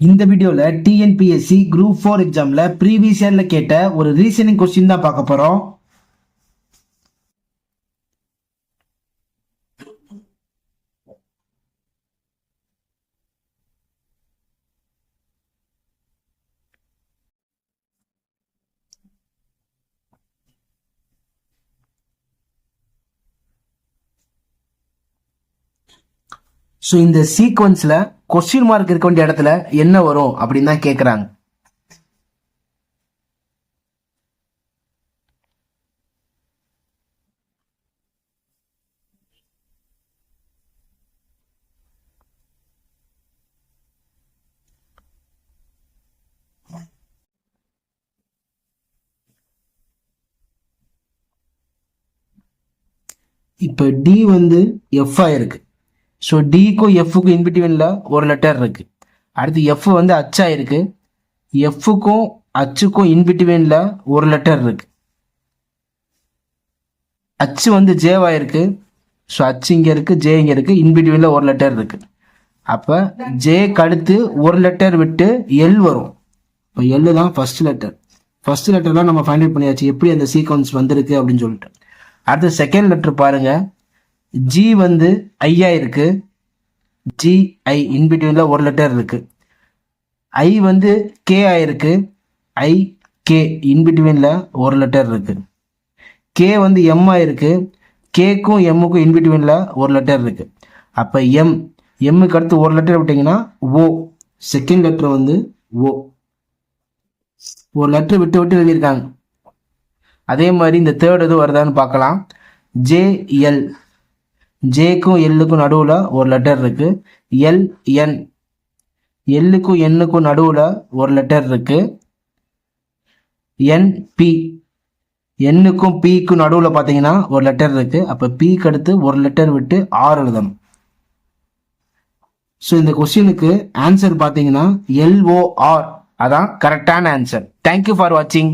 இந்த வீடியோல TNPSC group four எக்ஸாம்ல ப்ரீவியஸ் இயரில் கேட்ட ஒரு ரீசனிங் கொஸ்டின் தான் பார்க்க போறோம். ஸோ இந்த சீக்வன்ஸில் கொஸ்டின் மார்க் இருக்க வேண்டிய இடத்துல என்ன வரும் அப்படின்னு தான் கேட்குறாங்க இப்போ டி வந்து எஃப் ஆயிருக்கு ஸோ டிக்கும் எஃப்க்கும் இன்பிட்வீனில் ஒரு லெட்டர் இருக்குது அடுத்து எஃப் வந்து அச்சா இருக்குது எஃப்க்கும் அச்சுக்கும் இன்பிட்வீனில் ஒரு லெட்டர் இருக்குது அச்சு வந்து ஜேவாக இருக்குது ஸோ அச்சு இங்கே இருக்குது ஜே இங்கே இருக்குது இன்பிட்வீனில் ஒரு லெட்டர் இருக்குது அப்போ ஜேக்கு அடுத்து ஒரு லெட்டர் விட்டு எல் வரும். இப்போ எல் தான் ஃபஸ்ட் லெட்டர் ஃபர்ஸ்ட் லெட்டர்லாம் நம்ம ஃபைண்ட் அவுட் பண்ணியாச்சு. எப்படி அந்த சீக்வன்ஸ் வந்திருக்கு அப்படின்னு சொல்லிட்டு. அடுத்து செகண்ட் லெட்டர் பாருங்கள் ஜி வந்து ஐயா இருக்கு. ஜி ஐ இன்பிட்வீன்ல ஒரு லெட்டர் இருக்கு. ஐ வந்து கே ஆயிருக்கு ஐ கே இன்பிட்வீன்ல ஒரு லெட்டர் இருக்கு. கே வந்து எம் ஆயிருக்கு கேக்கும் எம்முக்கும் இன்பிட்வீன்ல ஒரு லெட்டர் இருக்கு. அப்ப எம் எம்முக்கு அடுத்து ஒரு லெட்டர் விட்டீங்கன்னா ஓ செகண்ட் லெட்டர் வந்து ஓ ஒரு லெட்டர் விட்டு விட்டு எழுதியிருக்காங்க. அதே மாதிரி இந்த தேர்ட் எதுவும் வருதான்னு பார்க்கலாம். ஜேஎல் ஜேக்கும் எல்லுக்கும் நடுவில் ஒரு லெட்டர் இருக்கு. எல் என் எல்லுக்கும் எண்ணுக்கும் நடுவில் ஒரு லெட்டர் இருக்கு. என் பி எண்ணுக்கும் பிக்கும் நடுவில் பார்த்தீங்கன்னா ஒரு லெட்டர் இருக்கு. அப்போ பிக்கு அடுத்து ஒரு லெட்டர் விட்டு ஆறு எழுதணும். ஸோ இந்த கொஸ்டினுக்கு ஆன்சர் பார்த்தீங்கன்னா எல்ஓஆர் அதான் கரெக்டான ஆன்சர் தேங்க்யூ ஃபார் வாட்சிங்